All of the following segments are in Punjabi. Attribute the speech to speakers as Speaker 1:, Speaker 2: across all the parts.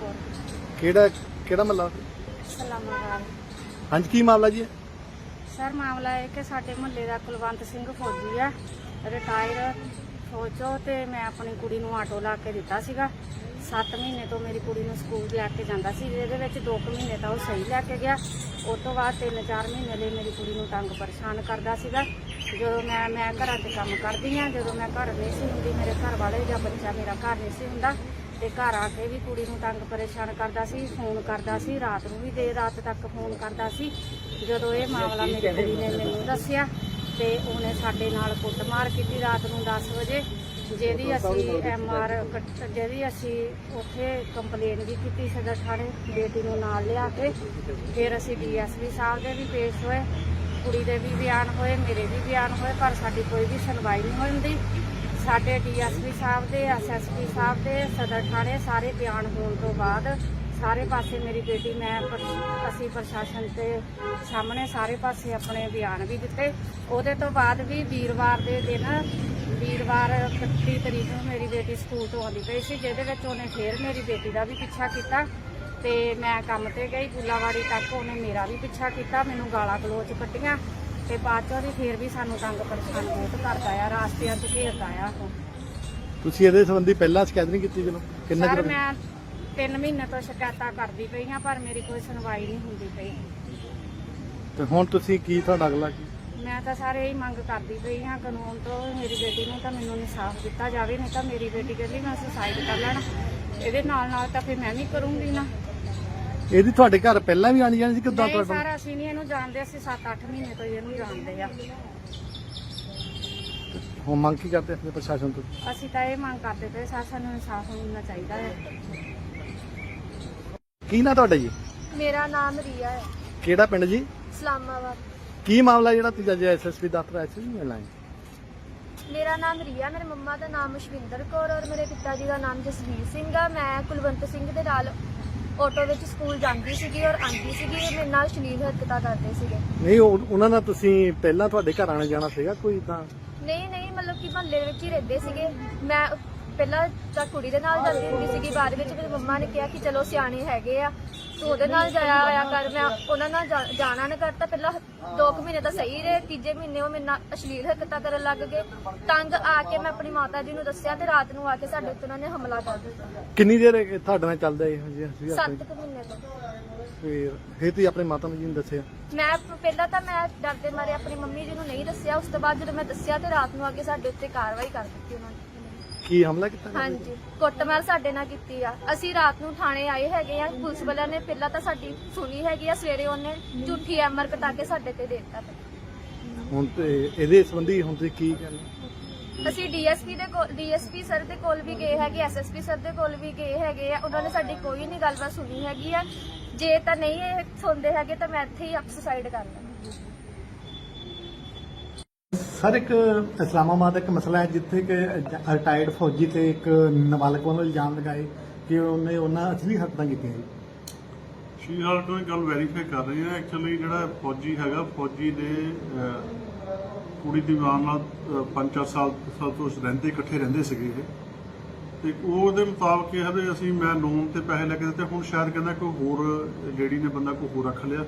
Speaker 1: ਕੌਰ
Speaker 2: ਕਿਹੜਾ ਕਿਹੜਾ ਮੱਲਾ?
Speaker 1: ਸਲਾਮਾਬਾਦ।
Speaker 2: ਹਾਂਜੀ ਕੀ ਮਾਮਲਾ ਜੀ?
Speaker 1: ਸਰ ਮਾਮਲਾ ਇਹ ਕਿ ਸਾਡੇ ਮੁਹੱਲੇ ਦਾ ਕੁਲਵੰਤ ਸਿੰਘ ਫੌਜੀ ਆ ਰਿਟਾਇਰ ਫੌਜੋ ਤੇ ਮੈਂ ਆਪਣੀ ਕੁੜੀ ਨੂੰ ਆਟੋ ਲਾ ਕੇ ਦਿੱਤਾ ਸੀਗਾ। 7 ਮਹੀਨੇ ਤੋਂ ਮੇਰੀ ਕੁੜੀ ਨੂੰ ਸਕੂਲ ਲੈ ਕੇ ਜਾਂਦਾ ਸੀ ਜਿਹਦੇ ਵਿੱਚ 2 ਮਹੀਨੇ ਤਾਂ ਉਹ ਸਹੀ ਲੈ ਕੇ ਗਿਆ। ਉਸ ਤੋਂ ਬਾਅਦ 3-4 ਮਹੀਨੇ ਲਈ ਮੇਰੀ ਕੁੜੀ ਨੂੰ ਤੰਗ ਪਰੇਸ਼ਾਨ ਕਰਦਾ ਸੀਗਾ। ਜਦੋਂ ਮੈਂ ਮੈਂ ਘਰਾਂ 'ਚ ਕੰਮ ਕਰਦੀ ਆ ਜਦੋਂ ਮੈਂ ਘਰ ਨਹੀਂ ਸੀ ਹੁੰਦੀ ਮੇਰੇ ਘਰ ਵਾਲੇ ਜਾਂ ਬੱਚਾ ਮੇਰਾ ਘਰ ਨਹੀਂ ਸੀ ਹੁੰਦਾ ਤੇ ਘਰ ਆ ਕੇ ਵੀ ਕੁੜੀ ਨੂੰ ਤੰਗ ਪਰੇਸ਼ਾਨ ਕਰਦਾ ਸੀ, ਫੋਨ ਕਰਦਾ ਸੀ, ਰਾਤ ਨੂੰ ਵੀ ਦੇਰ ਰਾਤ ਤੱਕ ਫੋਨ ਕਰਦਾ ਸੀ। ਜਦੋਂ ਇਹ ਮਾਮਲਾ ਮੇਰੀ ਕੁੜੀ ਨੇ ਮੈਨੂੰ ਦੱਸਿਆ ਤੇ ਉਹਨੇ ਸਾਡੇ ਨਾਲ ਕੁੱਟਮਾਰ ਕੀਤੀ ਰਾਤ ਨੂੰ 10 ਵਜੇ, ਜਿਹਦੀ ਅਸੀਂ ਐਮਆਰ ਜਿਹਦੀ ਅਸੀਂ ਉੱਥੇ ਕੰਪਲੇਨ ਵੀ ਕੀਤੀ ਸਦਰ ਥਾਣੇ, ਬੇਟੀ ਨੂੰ ਨਾਲ ਲਿਆ ਕੇ। ਫਿਰ ਅਸੀਂ ਡੀਐਸਪੀ ਸਾਹਿਬ ਦੇ ਵੀ ਪੇਸ਼ ਹੋਏ, ਕੁੜੀ ਦੇ ਵੀ ਬਿਆਨ ਹੋਏ, ਮੇਰੇ ਵੀ ਬਿਆਨ ਹੋਏ, ਪਰ ਸਾਡੀ ਕੋਈ ਵੀ ਸੁਣਵਾਈ ਨਹੀਂ ਹੁੰਦੀ। ਸਾਡੇ ਡੀਐਸਪੀ ਸਾਹਿਬ ਦੇ, ਐਸਐਸਪੀ ਸਾਹਿਬ ਦੇ, ਸਦਰ ਥਾਣੇ ਸਾਰੇ ਬਿਆਨ ਹੋਣ ਤੋਂ ਬਾਅਦ ਸਾਰੇ ਪਾਸੇ ਮੇਰੀ ਬੇਟੀ, ਮੈਂ ਪਰ- ਅਸੀਂ ਪ੍ਰਸ਼ਾਸਨ ਤੇ ਸਾਹਮਣੇ ਸਾਰੇ ਪਾਸੇ ਆਪਣੇ ਬਿਆਨ ਵੀ ਦਿੱਤੇ। ਉਹਦੇ ਤੋਂ ਬਾਅਦ ਵੀ ਵੀਰਵਾਰ ਦੇ ਦਿਨ, ਵੀਰਵਾਰ 31 ਤਰੀਕ ਨੂੰ ਮੇਰੀ ਬੇਟੀ ਸਕੂਲ ਤੋਂ ਆਉਂਦੀ ਪਈ ਸੀ, ਜਿਹਦੇ ਵਿੱਚ ਉਹਨੇ ਫੇਰ ਮੇਰੀ ਬੇਟੀ ਦਾ ਵੀ ਪਿੱਛਾ ਕੀਤਾ ਤੇ ਮੈਂ ਕੰਮ ਤੇ ਗਈ ਗੁੱਲਾਵਾੜੀ ਤੱਕ ਉਹਨੇ ਮੇਰਾ ਵੀ ਪਿੱਛਾ ਕੀਤਾ, ਮੈਨੂੰ ਗਾਲਾਂ ਗਲੋਚ ਕੱਟੀਆਂ ਤੇ ਬਾਅਦ ਚੋਂ ਵੀ ਫੇਰ ਵੀ ਸਾਨੂੰ ਤੰਗ ਪਰੇਸ਼ਾਨ ਬਹੁਤ ਕਰਦਾ ਆ ਰਾਸਤਿਆਂ 'ਚ ਘੇਰਦਾ ਆ ਉਹ।
Speaker 2: ਤੁਸੀਂ ਇਹਦੇ ਸੰਬੰਧੀ ਪਹਿਲਾਂ ਸ਼ਿਕਾਇਤ ਨਹੀਂ ਕੀਤੀ ਚਲੋ ਕਿੰਨਾ
Speaker 1: ਸਰ
Speaker 2: ਚਿਰ
Speaker 1: ਮੈਂ 3 ਮਹੀਨੇ ਤੋਂ ਸ਼ਿਕਾਇਤਾਂ ਕਰਦੀ ਪਈ ਹਾਂ ਪਰ ਮੇਰੀ ਕੋਈ ਸੁਣਵਾਈ ਨਹੀਂ ਹੁੰਦੀ ਪਈ।
Speaker 2: ਤੇ ਹੁਣ ਤੁਸੀਂ ਕੀ ਤੁਹਾਡਾ ਅਗਲਾ ਕੀ?
Speaker 1: ਮੈਂ ਤਾਂ ਸਾਰੇ ਹੀ ਮੰਗ ਕਰਦੀ ਪਈ ਹਾਂ ਕਾਨੂੰਨ ਤੋਂ ਮੇਰੀ ਬੇਟੀ ਨੂੰ ਤਾਂ ਮੈਨੂੰ ਇਨਸਾਫ ਦਿੱਤਾ ਜਾਵੇ ਨਹੀਂ ਤਾਂ ਮੇਰੀ ਬੇਟੀ ਕਹਿੰਦੀ ਮੈਂ ਸੁਸਾਈਡ ਕਰ ਲੈਣਾ। ਇਹਦੇ ਨਾਲ ਨਾਲ ਤਾਂ ਫਿਰ ਮੈਂ ਵੀ ਕਰੂੰਗੀ ਨਾ।
Speaker 2: ਇਹਦੀ ਤੁਹਾਡੇ ਘਰ ਪਹਿਲਾਂ ਵੀ ਆਣੀ ਜਾਣੀ ਸੀ ਕਿਦਾਂ
Speaker 1: ਨਹੀਂ
Speaker 2: ਤੁਹਾਡਾ
Speaker 1: ਸਰ ਅਸੀਂ ਨਹੀਂ ਇਹਨੂੰ ਜਾਣਦੇ ਅਸੀਂ 7-8 ਮਹੀਨੇ ਤੋਂ ਹੀ ਇਹਨੂੰ ਜਾਣਦੇ ਆ।
Speaker 2: ਹੁਣ ਮੰਗ ਕੀ ਕਰਦੇ ਆਪਣੇ ਪ੍ਰਸ਼ਾਸਨ ਤੋਂ?
Speaker 1: ਅਸੀਂ ਤਾਂ ਇਹ ਮੰਗ ਕਰਦੇ ਪਏ ਸਰ ਸਾਨੂੰ ਇਨਸਾਫ ਮਿਲਣਾ ਚਾਹੀਦਾ ਹੈ।
Speaker 2: ਕੀ ਨਾ ਤੁਹਾਡਾ ਜੀ?
Speaker 3: ਮੇਰਾ ਨਾਮ ਰੀਆ ਹੈ।
Speaker 2: ਕਿਹੜਾ ਪਿੰਡ ਜੀ?
Speaker 3: ਇਸਲਾਮਾਬਾਦ।
Speaker 2: ਕੀ ਮਾਮਲਾ ਜਿਹੜਾ ਤੁਸੀਂ ਅੱਜ ਐਸਐਸਪੀ ਦਫ਼ਤਰ ਆਏ ਸੀ ਮਿਲਣਾ ਹੈ
Speaker 3: ਮੇਰਾ ਨਾਮ ਰੀਆ ਮੇਰੇ ਮੰਮਾ ਦਾ ਨਾਮ ਸ਼ਵਿੰਦਰ ਕੌਰ ਔਰ ਮੇਰੇ ਪਿਤਾ ਜੀ ਦਾ ਨਾਮ ਜਸਵੀਰ ਸਿੰਘ ਆ। ਮੈਂ ਕੁਲਵੰਤ ਸਿੰਘ ਦੇ ਨਾਲ ਆਟੋ ਵਿੱਚ ਸਕੂਲ ਜਾਂਦੀ ਸੀਗੀ ਔਰ ਆਂਦੀ ਸੀਗੀ ਇਹ ਮੇਰੇ ਨਾਲ ਸ਼ਲੀਲ ਹਰਕਤਾਂ ਕਰਦੇ ਸੀਗੇ।
Speaker 2: ਨਹੀਂ ਉਹ- ਉਹਨਾਂ ਨਾਲ ਤੁਸੀਂ ਪਹਿਲਾਂ ਤੁਹਾਡੇ ਘਰ ਆਣੇ ਜਾਣਾ ਸੀਗਾ ਕੋਈ ਤਾਂ?
Speaker 3: ਨਹੀਂ ਨਹੀਂ ਮਤਲਬ ਕਿ ਮਹੱਲੇ ਵਿੱਚ ਹੀ ਰਹਿੰਦੇ ਸੀਗੇ। ਮੈਂ ਪਹਿਲਾਂ ਤਾਂ ਕੁੜੀ ਦੇ ਨਾਲ ਜਾਂਦੀ ਹੁੰਦੀ ਸੀਗੀ ਬਾਅਦ ਵਿੱਚ ਮੇਰੀ ਮੰਮਾ ਨੇ ਕਿਹਾ ਕਿ ਚਲੋ ਸਿਆਣੇ ਹੈਗੇ ਆ। ਤੂੰ ਉਹਦੇ ਨਾਲ ਜਾਇਆ ਹੋਇਆ ਕਰ ਮੈਂ ਉਹਨਾਂ ਨਾਲ ਜਾ- ਜਾਣਾ ਨਾ ਕਰਤਾ ਪਹਿਲਾਂ 2 ਮਹੀਨੇ ਤਾਂ ਸਹੀ ਰਹੇ ਤੀਜੇ ਮਹੀਨੇ ਉਹ ਮੇਰੇ ਨਾਲ ਅਸ਼ਲੀਲ ਹਰਕਤਾਂ ਕਰਨ ਲੱਗ ਗਏ। ਤੰਗ ਆ ਕੇ ਮੈਂ ਆਪਣੀ ਮਾਤਾ ਜੀ ਨੂੰ ਦੱਸਿਆ ਤੇ ਰਾਤ ਨੂੰ ਆ ਕੇ ਸਾਡੇ ਉੱਤੇ ਉਹਨਾਂ ਨੇ ਹਮਲਾ ਕਰ ਦਿੱਤਾ।
Speaker 2: ਕਿੰਨੀ ਦੇਰ ਇਹ ਤੁਹਾਡੇ ਨਾਲ ਚੱਲਦਾ ਇਹ ਜੀ ਅਸੀਂ
Speaker 3: 7 ਮਹੀਨੇ ਤੋਂ।
Speaker 2: ਫਿਰ ਫਿਰ ਤੁਸੀਂ ਆਪਣੇ ਮਾਤਾ ਨੂੰ ਜੀ ਨੂੰ ਦੱਸਿਆ?
Speaker 3: ਮੈਂ ਪਹਿਲਾਂ ਤਾਂ ਮੈਂ ਡਰਦੇ ਮਾਰੇ ਆਪਣੀ ਮੰਮੀ ਜੀ ਨੂੰ ਨਹੀਂ ਦੱਸਿਆ ਉਸ ਤੋਂ ਬਾਅਦ ਜਦੋਂ ਮੈਂ ਦੱਸਿਆ ਤੇ ਰਾਤ ਨੂੰ ਆ ਕੇ ਸਾਡੇ ਉੱਤੇ ਕਾਰਵਾਈ ਕਰ ਦਿੱਤੀ ਉਹਨਾਂ ਨੇ।
Speaker 2: ਕੀ ਹਮਲਾ ਕੀਤਾ ਗਿਆ?
Speaker 3: ਹਾਂਜੀ ਕੁੱਟਮਾਰ ਸਾਡੇ ਨਾਲ ਕੀਤੀ ਆ। ਅਸੀਂ ਰਾਤ ਨੂੰ ਥਾਣੇ ਆਏ ਹੈਗੇ ਆ। ਪੁਲਿਸ ਵਾਲਿਆਂ ਨੇ ਪਹਿਲਾਂ ਤਾਂ ਸਾਡੀ ਸੁਣੀ ਹੈਗੀ ਆ। ਸਵੇਰੇ ਉਹਨੇ ਝੂਠੀ ਐਮਆਰ ਕਟਾ ਕੇ ਸਾਡੇ ਤੇ ਦੇ ਦਿੱਤਾ।
Speaker 2: ਹੁਣ ਤੇ ਇਹਦੇ ਸੰਬੰਧੀ ਹੁਣ ਤੁਸੀਂ ਕੀ ਕਹਿੰਦੇ?
Speaker 3: ਅਸੀਂ ਡੀਐਸਪੀ ਦੇ ਕੋਲ ਡੀਐਸਪੀ ਸਰ ਦੇ ਕੋਲ ਵੀ ਗਏ ਹੈਗੇ ਐਸਐਸਪੀ ਸਰ ਦੇ ਕੋਲ ਵੀ ਗਏ ਹੈਗੇ ਆ। ਉਹਨਾਂ ਨੇ ਸਾਡੀ ਕੋਈ ਨਹੀਂ ਗੱਲਬਾਤ ਸੁਣੀ ਹੈਗੀ ਆ। ਜੇ ਤਾਂ ਨਹੀਂ ਇਹ ਸੁਣਦੇ ਹੈਗੇ ਤਾਂ ਮੈਂ ਇੱਥੇ ਹੀ ਸੁਸਾਈਡ ਕਰ
Speaker 2: ਸਰ, ਇੱਕ ਇਸਲਾਮਾਬਾਦ ਦਾ ਇੱਕ ਮਸਲਾ ਹੈ ਜਿੱਥੇ ਕਿ ਰਿਟਾਇਰਡ ਫੌਜੀ ਤੇ ਇੱਕ ਨਾਬਾਲਗ ਵੱਲੋਂ ਇਲਜ਼ਾਮ ਲਗਾਏ ਕਿ ਉਹਨੇ ਉਹਨਾਂ ਅਸਲੀ ਹਰਕਤਾਂ ਕੀਤੀਆਂ ਜੀ।
Speaker 4: ਸ਼ੀ ਹਾਲ ਤੋਂ ਇਹ ਗੱਲ ਵੈਰੀਫਾਈ ਕਰ ਰਹੇ ਆ ਐਕਚੁਅਲੀ ਜਿਹੜਾ ਫੌਜੀ ਹੈਗਾ, ਫੌਜੀ ਦੇ ਕੁੜੀ ਦੀ ਮਾਂ ਨਾਲ 5-4 ਸਾਲ ਸਾਲ ਤੋਂ ਰਹਿੰਦੇ, ਇਕੱਠੇ ਰਹਿੰਦੇ ਸੀਗੇ ਇਹ। ਤੇ ਉਹਦੇ ਮੁਤਾਬਕ ਇਹ ਹੈ ਵੀ ਅਸੀਂ ਮੈਂ ਲੋਨ ਤੇ ਪੈਸੇ ਲੈ ਕੇ ਦਿੱਤੇ। ਹੁਣ ਸ਼ਾਇਦ ਕਹਿੰਦਾ ਕੋਈ ਹੋਰ ਲੇਡੀ ਨੇ ਬੰਦਾ ਕੋਈ ਹੋਰ ਰੱਖ ਲਿਆ।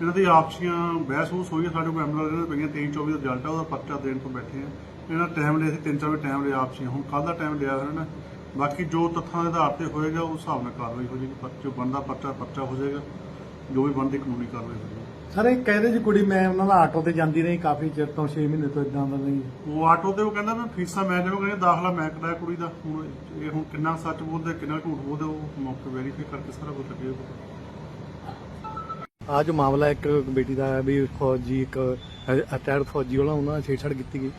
Speaker 4: ਇਹਨਾਂ ਦੀ ਆਪਸੀਆਂ ਬਹਿਸ ਹੂਸ ਹੋਈ ਹੈ, ਸਾਡੇ ਕੋਲ ਐਮਐਲਏ ਦੇ ਪਈਆਂ 23 24 ਦਾ ਰਿਜ਼ਲਟ ਆ ਉਹਦਾ ਪਰਚਾ ਦੇਣ ਤੋਂ ਬੈਠੇ ਆ। ਇਹਨਾਂ ਟਾਈਮ ਲਿਆ ਸੀ ਤਿੰਨ ਚਾਰ ਟਾਈਮ ਲਿਆ ਆਪਸੀਆਂ। ਹੁਣ ਕੱਲ ਦਾ ਟਾਈਮ ਲਿਆ ਹੋਇਆ ਨਾ ਬਾਕੀ ਜੋ ਤੱਥਾਂ ਦੇ ਆਧਾਰ ਤੇ ਹੋਏਗਾ ਉਸ ਹਿਸਾਬ ਨਾਲ ਕਾਰਵਾਈ ਹੋ ਜਾਏਗੀ। ਪਰ ਜੋ ਬਣਦਾ ਪਰਚਾ ਪਰਚਾ ਹੋ ਜਾਏਗਾ। ਜੋ ਵੀ ਬਣਦੀ ਕਾਨੂੰਨੀ ਕਾਰਵਾਈ ਹੋ ਜਾਏਗੀ।
Speaker 2: ਸਰ ਇਹ ਕਹਿੰਦੇ ਜੀ ਕੁੜੀ ਮੈਂ ਉਹਨਾਂ ਦਾ ਆਟੋ ਤੇ ਜਾਂਦੀ ਰਹੀ ਕਾਫੀ ਚਿਰ ਤੋਂ 6 ਮਹੀਨੇ ਤੋਂ ਇਦਾਂ ਦਾ ਨਹੀਂ
Speaker 4: ਉਹ ਆਟੋ ਤੇ ਉਹ ਕਹਿੰਦਾ ਮੈਂ ਫੀਸਾਂ ਮੈਂ ਦੇਵਾਂ ਕਹਿੰਦਾ ਦਾਖਲਾ ਮੈਂ ਕਰਾਇਆ ਕੁੜੀ ਦਾ। ਹੁਣ ਇਹ ਹੁਣ ਕਿੰਨਾ ਸੱਚ ਬੋਲਦੇ ਕਿੰਨਾ ਝੂਠ ਬੋਲਦੇ ਉਹ ਮੌਕੇ ਵੈਰੀਫਾਈ ਕਰਕੇ ਸਾਰਾ ਕੁਝ ਲੱਗੇ
Speaker 2: ਆ ਜੋ ਮਾਮਲਾ ਇੱਕ ਬੇਟੀ ਦਾ ਹੈ ਵੀ ਫੌਜੀ ਇੱਕ ਰਿਟਾਇਰਡ ਫੌਜੀ ਵਾਲਾ ਉਹਨਾਂ ਨਾਲ ਛੇੜਛਾੜ ਕੀਤੀ ਗਈ।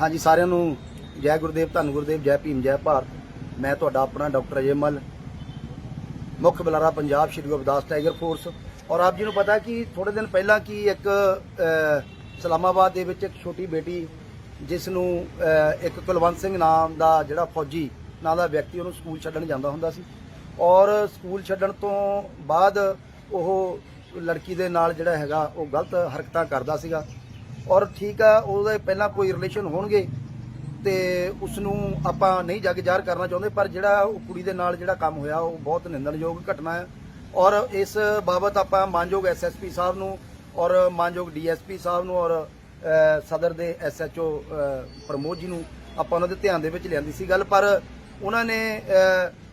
Speaker 5: ਹਾਂਜੀ, ਸਾਰਿਆਂ ਨੂੰ ਜੈ ਗੁਰਦੇਵ, ਧੰਨ ਗੁਰਦੇਵ, ਜੈ ਭੀਮ, ਜੈ ਭਾਰਤ। ਮੈਂ ਤੁਹਾਡਾ ਆਪਣਾ ਡਾਕਟਰ ਅਜੇ ਅਜੇਮਲ ਮੁੱਖ ਬੁਲਾਰਾ ਪੰਜਾਬ ਸ਼੍ਰੀ ਗੁਰਦਾਸ ਟਾਈਗਰ ਫੋਰਸ। ਔਰ ਆਪ ਜੀ ਨੂੰ ਪਤਾ ਕਿ ਥੋੜੇ ਦਿਨ ਪਹਿਲਾਂ ਕੀ ਇੱਕ ਸਲਾਮਾਬਾਦ ਦੇ ਵਿੱਚ ਇੱਕ ਛੋਟੀ ਬੇਟੀ, ਜਿਸ ਨੂੰ ਇੱਕ ਕੁਲਵੰਤ ਸਿੰਘ ਨਾਮ ਦਾ ਜਿਹੜਾ ਫੌਜੀ, ਨਾਂ ਦਾ ਵਿਅਕਤੀ ਉਹਨੂੰ ਸਕੂਲ ਛੱਡਣ ਜਾਂਦਾ ਹੁੰਦਾ ਸੀ। ਔਰ ਸਕੂਲ ਛੱਡਣ ਤੋਂ ਬਾਅਦ ਉਹ ਲੜਕੀ ਦੇ ਨਾਲ ਜਿਹੜਾ ਹੈਗਾ ਉਹ ਗਲਤ ਹਰਕਤਾਂ ਕਰਦਾ ਸੀਗਾ। ਔਰ ਠੀਕ ਆ, ਉਹਦੇ ਪਹਿਲਾਂ ਕੋਈ ਰਿਲੇਸ਼ਨ ਹੋਣਗੇ ਤੇ ਉਸ ਨੂੰ ਆਪਾਂ ਨਹੀਂ ਜੱਗ ਜ਼ਾਹਰ ਕਰਨਾ ਚਾਹੁੰਦੇ, ਪਰ ਜਿਹੜਾ ਉਹ ਕੁੜੀ ਦੇ ਨਾਲ ਜਿਹੜਾ ਕੰਮ ਹੋਇਆ, ਉਹ ਬਹੁਤ ਨਿੰਦਣਯੋਗ ਘਟਨਾ ਹੈ। ਔਰ ਇਸ ਬਾਬਤ ਆਪਾਂ ਮਾਨਯੋਗ ਐਸਐਸਪੀ ਸਾਹਿਬ ਨੂੰ ਔਰ ਮਾਨਯੋਗ ਡੀਐਸਪੀ ਸਾਹਿਬ ਨੂੰ ਔਰ ਸਦਰ ਦੇ ਐਸਐਚਓ ਪ੍ਰਮੋਦ ਜੀ ਨੂੰ ਆਪਾਂ ਉਹਨਾਂ ਦੇ ਧਿਆਨ ਦੇ ਵਿੱਚ ਲਿਆਂਦੀ ਸੀ ਗੱਲ। ਪਰ ਉਹਨਾਂ ਨੇ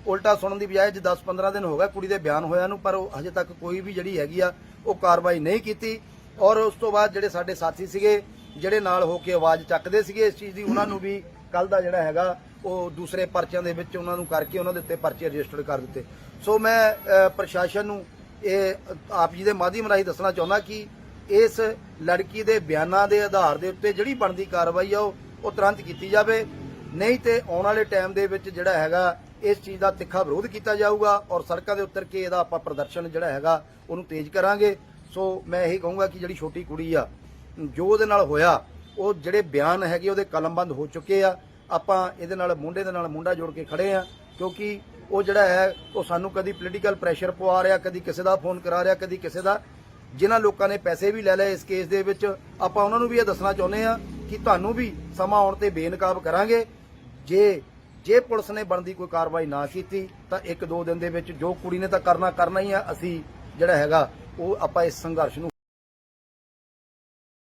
Speaker 5: ਉਲਟਾ ਸੁਣਨ ਦੀ ਬਜਾਏ ਅੱਜ 10-15 ਦਿਨ ਹੋ ਗਏ ਕੁੜੀ ਦੇ ਬਿਆਨ ਹੋਇਆ ਨੂੰ, ਪਰ ਉਹ ਹਜੇ ਤੱਕ ਕੋਈ ਵੀ ਜਿਹੜੀ ਹੈਗੀ ਆ, ਉਹ ਕਾਰਵਾਈ ਨਹੀਂ ਕੀਤੀ। ਔਰ ਉਸ ਤੋਂ ਬਾਅਦ ਜਿਹੜੇ ਸਾਡੇ ਸਾਥੀ ਸੀਗੇ, ਜਿਹੜੇ ਨਾਲ ਹੋ ਕੇ ਆਵਾਜ਼ ਚੱਕਦੇ ਸੀਗੇ ਇਸ ਚੀਜ਼ ਦੀ, ਉਹਨਾਂ ਨੂੰ ਵੀ ਕੱਲ ਦਾ ਜਿਹੜਾ ਹੈਗਾ, ਉਹ ਦੂਸਰੇ ਪਰਚਿਆਂ ਦੇ ਵਿੱਚ ਉਹਨਾਂ ਨੂੰ ਕਰਕੇ ਉਹਨਾਂ ਦੇ ਉੱਤੇ ਪਰਚੇ ਰਜਿਸਟਰਡ ਕਰ ਦਿੱਤੇ। ਸੋ ਮੈਂ ਪ੍ਰਸ਼ਾਸਨ ਨੂੰ ਇਹ ਆਪ ਜੀ ਦੇ ਮਾਧਿਅਮ ਰਾਹੀਂ ਦੱਸਣਾ ਚਾਹੁੰਦਾ ਕਿ ਇਸ ਲੜਕੀ ਦੇ ਬਿਆਨਾਂ ਦੇ ਆਧਾਰ ਦੇ ਉੱਤੇ ਜਿਹੜੀ ਬਣਦੀ ਕਾਰਵਾਈ ਆ, ਉਹ ਉਹ ਤੁਰੰਤ ਕੀਤੀ ਜਾਵੇ। ਨਹੀਂ ਤੇ ਆਉਣ ਵਾਲੇ ਟਾਈਮ ਦੇ ਵਿੱਚ ਜਿਹੜਾ ਹੈਗਾ, ਇਸ ਚੀਜ਼ ਦਾ ਤਿੱਖਾ ਵਿਰੋਧ ਕੀਤਾ ਜਾਊਗਾ ਔਰ ਸੜਕਾਂ ਦੇ ਉੱਤਰ ਕੇ ਇਹਦਾ ਆਪਾਂ ਪ੍ਰਦਰਸ਼ਨ ਜਿਹੜਾ ਹੈਗਾ, ਉਹਨੂੰ ਤੇਜ਼ ਕਰਾਂਗੇ। ਸੋ ਮੈਂ ਇਹੀ ਕਹੂੰਗਾ ਕਿ ਜਿਹੜੀ ਛੋਟੀ ਕੁੜੀ ਆ, ਜੋ ਉਹਦੇ ਨਾਲ ਹੋਇਆ, ਉਹ ਜਿਹੜੇ ਬਿਆਨ ਹੈਗੇ ਉਹਦੇ ਕਲਮਬੰਦ ਹੋ ਚੁੱਕੇ ਆ। ਆਪਾਂ ਇਹਦੇ ਨਾਲ ਮੁੰਡੇ ਦੇ ਨਾਲ ਮੁੰਡਾ ਜੋੜ ਕੇ ਖੜੇ ਆ, ਕਿਉਂਕਿ ਉਹ ਜਿਹੜਾ ਹੈ, ਉਹ ਸਾਨੂੰ ਕਦੀ ਪੋਲੀਟੀਕਲ ਪ੍ਰੈਸ਼ਰ ਪਵਾ ਰਿਹਾ, ਕਦੀ ਕਿਸੇ ਦਾ ਫੋਨ ਕਰਾ ਰਿਹਾ, ਕਦੀ ਕਿਸੇ ਦਾ। ਜਿਨ੍ਹਾਂ ਲੋਕਾਂ ਨੇ ਪੈਸੇ ਵੀ ਲੈ ਲਏ ਇਸ ਕੇਸ ਦੇ ਵਿੱਚ, ਆਪਾਂ ਉਹਨਾਂ ਨੂੰ ਵੀ ਇਹ ਦੱਸਣਾ ਚਾਹੁੰਦੇ ਆ ਕਿ ਤੁਹਾਨੂੰ ਵੀ ਸਮਾਂ ਆਉਣ ਤੇ ਬੇਨਕਾਬ ਕਰਾਂਗੇ। ਜੇ ਜੇ ਪੁਲਿਸ ਨੇ ਬਣਦੀ ਕੋਈ ਕਾਰਵਾਈ ਨਾ ਕੀਤੀ, ਤਾਂ ਇੱਕ ਦੋ ਦਿਨ ਦੇ ਵਿੱਚ ਜੋ ਕੁੜੀ ਨੇ ਤਾਂ ਕਰਨਾ ਕਰਨਾ ਹੀ ਆ, ਅਸੀਂ ਜਿਹੜਾ ਹੈਗਾ, ਉਹ ਆਪਾਂ ਇਸ ਸੰਘਰਸ਼ ਨੂੰ